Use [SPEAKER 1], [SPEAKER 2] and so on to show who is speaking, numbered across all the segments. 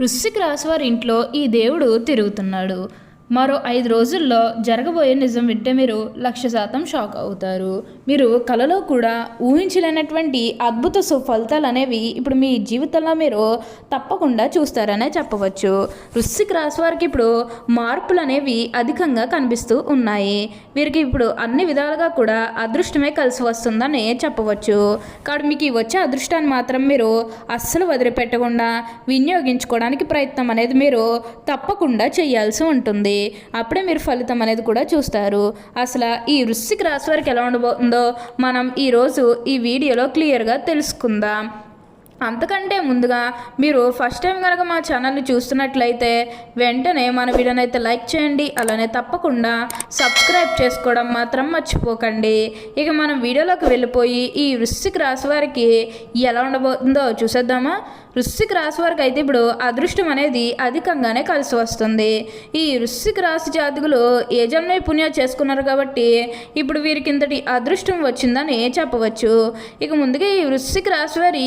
[SPEAKER 1] వృశ్చిక రాశి వారి ఇంట్లో ఈ దేవుడు తిరుగుతున్నాడు. మరో ఐదు రోజుల్లో జరగబోయే నిజం వింటే మీరు లక్ష శాతం షాక్ అవుతారు. మీరు కలలో కూడా ఊహించలేనటువంటి అద్భుత సుఫలితాలు అనేవి ఇప్పుడు మీ జీవితంలో మీరు తప్పకుండా చూస్తారనే చెప్పవచ్చు. వృశ్చిక రాశి వారికి ఇప్పుడు మార్పులు అనేవి అధికంగా కనిపిస్తూ ఉన్నాయి. వీరికి ఇప్పుడు అన్ని విధాలుగా కూడా అదృష్టమే కలిసి వస్తుందని చెప్పవచ్చు. కాబట్టి మీకు ఈ వచ్చే అదృష్టాన్ని మాత్రం మీరు అస్సలు వదిలిపెట్టకుండా వినియోగించుకోవడానికి ప్రయత్నం అనేది మీరు తప్పకుండా చేయాల్సి ఉంటుంది. అప్పుడే మీరు ఫలితం అనేది కూడా చూస్తారు. అసలు ఈ వృశ్చిక రాశి వారికి ఎలా ఉండబోతుందో మనం ఈరోజు ఈ వీడియోలో క్లియర్గా తెలుసుకుందాం. అంతకంటే ముందుగా మీరు ఫస్ట్ టైం కనుక మా ఛానల్ని చూస్తున్నట్లయితే వెంటనే మన వీడియోని అయితే లైక్ చేయండి అలానే తప్పకుండా సబ్స్క్రైబ్ చేసుకోవడం మాత్రం మర్చిపోకండి. ఇక మనం వీడియోలోకి వెళ్ళిపోయి ఈ వృశ్చిక రాశి వారికి ఎలా ఉండబోతుందో చూసేద్దామా? వృశ్చిక రాశి వారికి అయితే ఇప్పుడు అదృష్టం అనేది అధికంగానే కలిసి వస్తుంది. ఈ వృశ్చిక రాశి జాతకులు ఏ జన్మ చేసుకున్నారు కాబట్టి ఇప్పుడు వీరికి ఇంతటి అదృష్టం వచ్చిందని చెప్పవచ్చు. ఇక ముందుగా ఈ వృశ్చిక రాశి వారి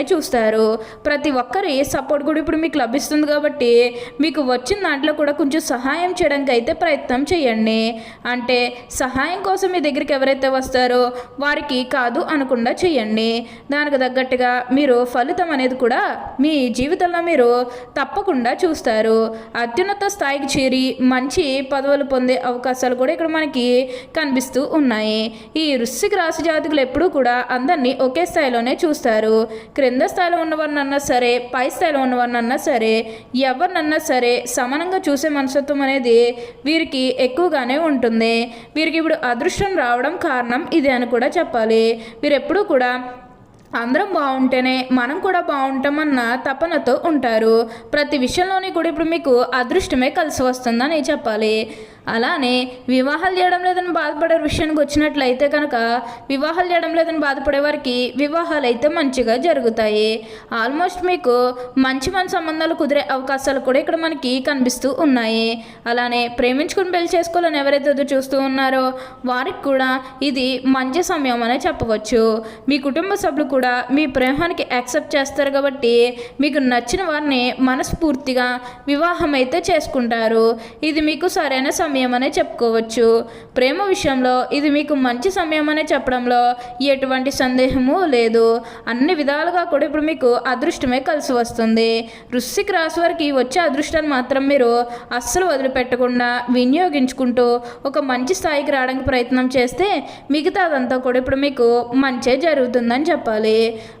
[SPEAKER 1] చూస్తారు. ప్రతి ఒక్కరి సపోర్ట్ కూడా ఇప్పుడు మీకు లభిస్తుంది కాబట్టి మీకు వచ్చిన దాంట్లో కూడా కొంచెం సహాయం చేయడానికి అయితే ప్రయత్నం చేయండి. అంటే సహాయం కోసం మీ దగ్గరికి ఎవరైతే వస్తారో వారికి కాదు అనకుండా చేయండి. దానికి తగ్గట్టుగా మీరు ఫలితం అనేది కూడా మీ జీవితంలో మీరు తప్పకుండా చూస్తారు. అత్యున్నత స్థాయికి చేరి మంచి పదవులు పొందే అవకాశాలు కూడా ఇక్కడ మనకి కనిపిస్తూ ఉన్నాయి. ఈ వృశ్చిక రాశి జాతకులు ఎప్పుడూ కూడా అందరినీ ఒకే స్థాయిలోనే చూస్తారు. క్రింద స్థాయిలో ఉన్నవారినన్నా సరే పై స్థాయిలో ఉన్నవారినన్నా సరే ఎవరినన్నా సరే సమానంగా చూసే మనస్తత్వం అనేది వీరికి ఎక్కువగానే ఉంటుంది. వీరికి ఇప్పుడు అదృష్టం రావడం కారణం ఇది అని కూడా చెప్పాలి. వీరెప్పుడూ కూడా అందరం బాగుంటేనే మనం కూడా బాగుంటామన్న తపనతో ఉంటారు. ప్రతి విషయంలోని కూడా ఇప్పుడు మీకు అదృష్టమే కలిసి వస్తుందని చెప్పాలి. అలానే వివాహాలు చేయడం లేదని బాధపడే విషయానికి వచ్చినట్లయితే కనుక వివాహాలు చేయడం లేదని బాధపడే వారికి వివాహాలు అయితే మంచిగా జరుగుతాయి. ఆల్మోస్ట్ మీకు మంచి మంచి సంబంధాలు కుదిరే అవకాశాలు కూడా ఇక్కడ మనకి కనిపిస్తూ ఉన్నాయి. అలానే ప్రేమించుకుని పెళ్ళి చేసుకోవాలని ఎవరైతే ఎదురు చూస్తూ ఉన్నారో వారికి కూడా ఇది మంచి సమయం అనే చెప్పవచ్చు. మీ కుటుంబ సభ్యులు కూడా కూడా మీ ప్రేమానికి యాక్సెప్ట్ చేస్తారు కాబట్టి మీకు నచ్చిన వారిని మనస్ఫూర్తిగా వివాహం అయితే చేసుకుంటారు. ఇది మీకు సరైన సమయం అనే చెప్పుకోవచ్చు. ప్రేమ విషయంలో ఇది మీకు మంచి సమయం అనే చెప్పడంలో ఎటువంటి సందేహము లేదు. అన్ని విధాలుగా కూడా ఇప్పుడు మీకు అదృష్టమే కలిసి వస్తుంది. వృశ్చిక రాశి వారికి వచ్చే అదృష్టాన్ని మాత్రం మీరు అస్సలు వదిలిపెట్టకుండా వినియోగించుకుంటూ ఒక మంచి స్థాయికి రావడానికి ప్రయత్నం చేస్తే మిగతాదంతా కూడా ఇప్పుడు మీకు మంచే జరుగుతుందని చెప్పాలి. ત્યારે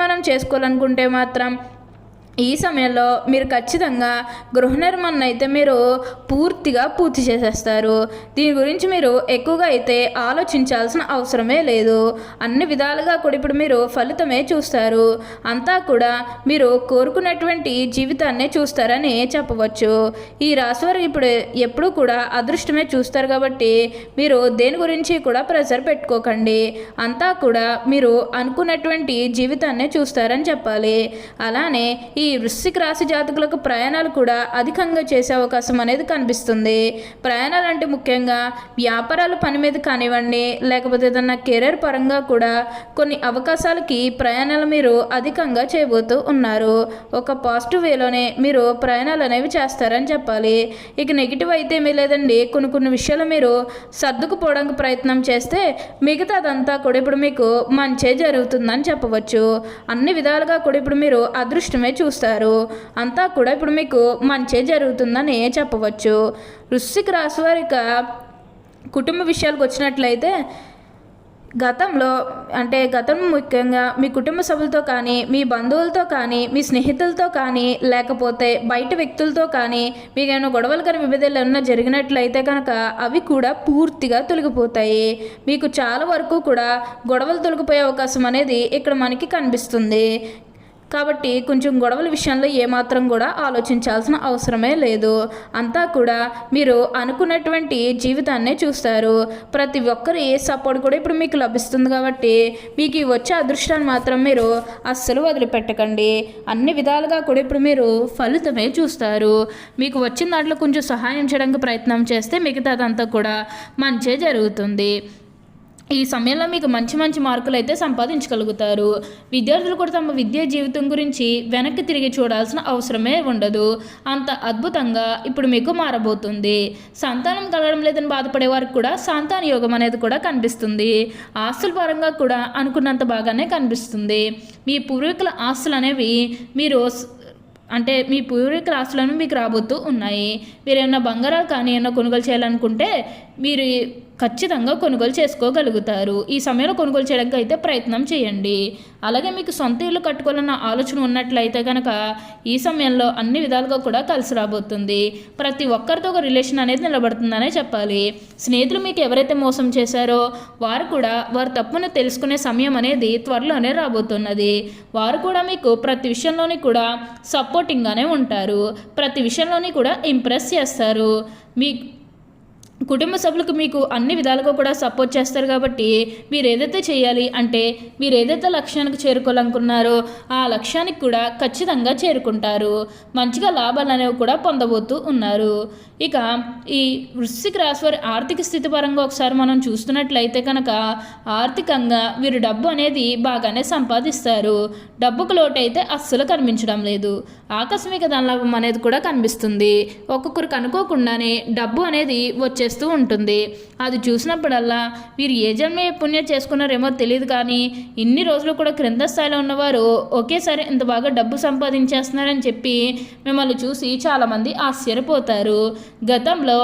[SPEAKER 1] మనం చేసుకోవాలనుకుంటే మాత్రం ఈ సమయంలో మీరు ఖచ్చితంగా గృహ నిర్మాణం అయితే మీరు పూర్తిగా పూర్తి చేసేస్తారు. దీని గురించి మీరు ఎక్కువగా అయితే ఆలోచించాల్సిన అవసరమే లేదు. అన్ని విధాలుగా కూడా ఇప్పుడు మీరు ఫలితమే చూస్తారు. అంతా కూడా మీరు కోరుకున్నటువంటి జీవితాన్నే చూస్తారని చెప్పవచ్చు. ఈ రాశివారు ఇప్పుడు ఎప్పుడూ కూడా అదృష్టమే చూస్తారు కాబట్టి మీరు దేని గురించి కూడా ప్రెషర్ పెట్టుకోకండి. అంతా కూడా మీరు అనుకున్నటువంటి జీవితాన్నే చూస్తారని చెప్పాలి. అలానే ఈ వృశ్చిక రాశి జాతకులకు ప్రయాణాలు కూడా అధికంగా చేసే అవకాశం అనేది కనిపిస్తుంది. ప్రయాణాలు అంటే ముఖ్యంగా వ్యాపారాల పని మీద కానివ్వండి లేకపోతే ఏదన్నా కెరీర్ పరంగా కూడా కొన్ని అవకాశాలకి ప్రయాణాలు మీరు అధికంగా చేయబోతూ ఉన్నారు. ఒక పాజిటివ్ వేలోనే మీరు ప్రయాణాలు అనేవి చేస్తారని చెప్పాలి. ఇక నెగిటివ్ అయితే ఏమీ లేదండి. కొన్ని కొన్ని విషయాలు మీరు సర్దుకుపోవడానికి ప్రయత్నం చేస్తే మిగతాదంతా కూడా ఇప్పుడు మీకు మంచే జరుగుతుందని చెప్పవచ్చు. అన్ని విధాలుగా కూడా ఇప్పుడు మీరు అదృష్టమే చూ చూస్తారు. అంతా కూడా ఇప్పుడు మీకు మంచే జరుగుతుందని చెప్పవచ్చు. వృశ్చిక రాశి వారిక కుటుంబ విషయాలకు వచ్చినట్లయితే గతంలో అంటే గతం ముఖ్యంగా మీ కుటుంబ సభ్యులతో కానీ మీ బంధువులతో కానీ మీ స్నేహితులతో కానీ లేకపోతే బయట వ్యక్తులతో కానీ మీకు ఏమైనా గొడవలు కానీ విభేదాలు ఏమైనా జరిగినట్లయితే కనుక అవి కూడా పూర్తిగా తొలగిపోతాయి. మీకు చాలా వరకు కూడా గొడవలు తొలగిపోయే అవకాశం అనేది ఇక్కడ మనకి కనిపిస్తుంది. కాబట్టి కొంచెం గొడవల విషయంలో ఏమాత్రం కూడా ఆలోచించాల్సిన అవసరమే లేదు. అంతా కూడా మీరు అనుకున్నటువంటి జీవితాన్నే చూస్తారు. ప్రతి ఒక్కరి సపోర్ట్ కూడా ఇప్పుడు మీకు లభిస్తుంది కాబట్టి మీకు ఈ వచ్చే అదృష్టాన్ని మాత్రం మీరు అస్సలు వదిలిపెట్టకండి. అన్ని విధాలుగా కూడా ఇప్పుడు మీరు ఫలితమే చూస్తారు. మీకు వచ్చిన దాంట్లో కొంచెం సహాయం చేయడానికి ప్రయత్నం చేస్తే మిగతాదంతా కూడా మంచే జరుగుతుంది. ఈ సమయంలో మీకు మంచి మంచి మార్కులు అయితే సంపాదించగలుగుతారు. విద్యార్థులు కూడా తమ విద్యా జీవితం గురించి వెనక్కి తిరిగి చూడాల్సిన అవసరమే ఉండదు. అంత అద్భుతంగా ఇప్పుడు మీకు మారబోతుంది. సంతానం కలగడం లేదని బాధపడే వారికి కూడా సంతాన యోగం అనేది కూడా కనిపిస్తుంది. ఆస్తుల పరంగా కూడా అనుకున్నంత బాగానే కనిపిస్తుంది. మీ పూర్వీకుల ఆస్తులు అనేవి మీరు అంటే మీ పూర్వీకుల ఆస్తులను మీకు రాబోతూ ఉన్నాయి. మీరు ఏమైనా బంగారాలు కానీ ఏమైనా కొనుగోలు చేయాలనుకుంటే మీరు ఖచ్చితంగా కొనుగోలు చేసుకోగలుగుతారు. ఈ సమయంలో కొనుగోలు చేయడానికి అయితే ప్రయత్నం చేయండి. అలాగే మీకు సొంత ఇల్లు కట్టుకోవాలన్న ఆలోచన ఉన్నట్లయితే కనుక ఈ సమయంలో అన్ని విధాలుగా కూడా కలిసి రాబోతుంది. ప్రతి ఒక్కరితో ఒక రిలేషన్ అనేది నిలబడుతుందనే చెప్పాలి. స్నేహితులు మీకు ఎవరైతే మోసం చేశారో వారు కూడా వారు తప్పును తెలుసుకునే సమయం అనేది త్వరలోనే రాబోతున్నది. వారు కూడా మీకు ప్రతి విషయంలోని కూడా సపోర్టింగ్గానే ఉంటారు. ప్రతి విషయంలోని కూడా ఇంప్రెస్ చేస్తారు. మీ కుటుంబ సభ్యులకు మీకు అన్ని విధాలుగా కూడా సపోర్ట్ చేస్తారు కాబట్టి మీరు ఏదైతే చేయాలి అంటే మీరు ఏదైతే లక్ష్యానికి చేరుకోవాలనుకున్నారో ఆ లక్ష్యానికి కూడా ఖచ్చితంగా చేరుకుంటారు. మంచిగా లాభాలు అనేవి కూడా పొందబోతూ ఉన్నారు. ఇక ఈ వృశ్చిక రాశి వారి ఆర్థిక స్థితి పరంగా ఒకసారి మనం చూస్తున్నట్లయితే కనుక ఆర్థికంగా వీరు డబ్బు అనేది బాగానే సంపాదిస్తారు. డబ్బుకు లోటైతే అస్సలు కనిపించడం లేదు. ఆకస్మిక ధనలాభం అనేది కూడా కనిపిస్తుంది. ఒక్కొక్కరికి అనుకోకుండానే డబ్బు అనేది వచ్చే చేస్తూ ఉంటుంది. అది చూసినప్పుడల్లా వీరు ఏ జన్మ ఏ పుణ్యం చేసుకున్నారేమో తెలియదు కానీ ఇన్ని రోజులు కూడా క్రింద స్థాయిలో ఉన్నవారు ఒకేసారి ఇంత బాగా డబ్బు సంపాదించేస్తున్నారని చెప్పి మిమ్మల్ని చూసి చాలామంది ఆశ్చర్యపోతారు. గతంలో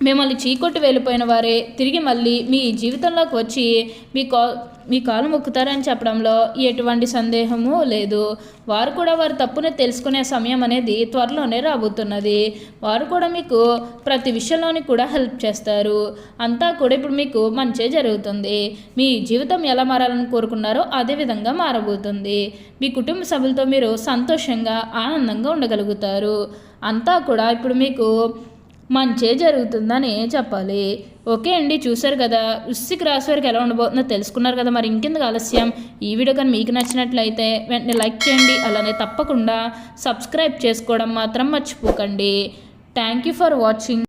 [SPEAKER 1] మిమ్మల్ని చీకొట్టి వెళ్ళిపోయిన వారే తిరిగి మళ్ళీ మీ జీవితంలోకి వచ్చి మీ కా మీ కాలు మొక్కుతారని చెప్పడంలో ఎటువంటి సందేహము లేదు. వారు కూడా వారి తప్పుని తెలుసుకునే సమయం అనేది త్వరలోనే రాబోతున్నది. వారు కూడా మీకు ప్రతి విషయంలోని కూడా హెల్ప్ చేస్తారు. అంతా కూడా ఇప్పుడు మీకు మంచే జరుగుతుంది. మీ జీవితం ఎలా మారాలని కోరుకున్నారో అదే విధంగా మారబోతుంది. మీ కుటుంబ సభ్యులతో మీరు సంతోషంగా ఆనందంగా ఉండగలుగుతారు. అంతా కూడా ఇప్పుడు మీకు మంచే జరుగుతుందని చెప్పాలి. ఓకే అండి చూసారు కదా. వృశ్చిక రాశి వారికి ఎలా ఉండబోతుందో తెలుసుకున్నారు కదా. మరి ఇంకెందుకు ఆలస్యం? ఈ వీడియో కానీ మీకు నచ్చినట్లయితే వెంటనే లైక్ చేయండి. అలానే తప్పకుండా సబ్స్క్రైబ్ చేసుకోవడం మాత్రం మర్చిపోకండి. Thank you for watching.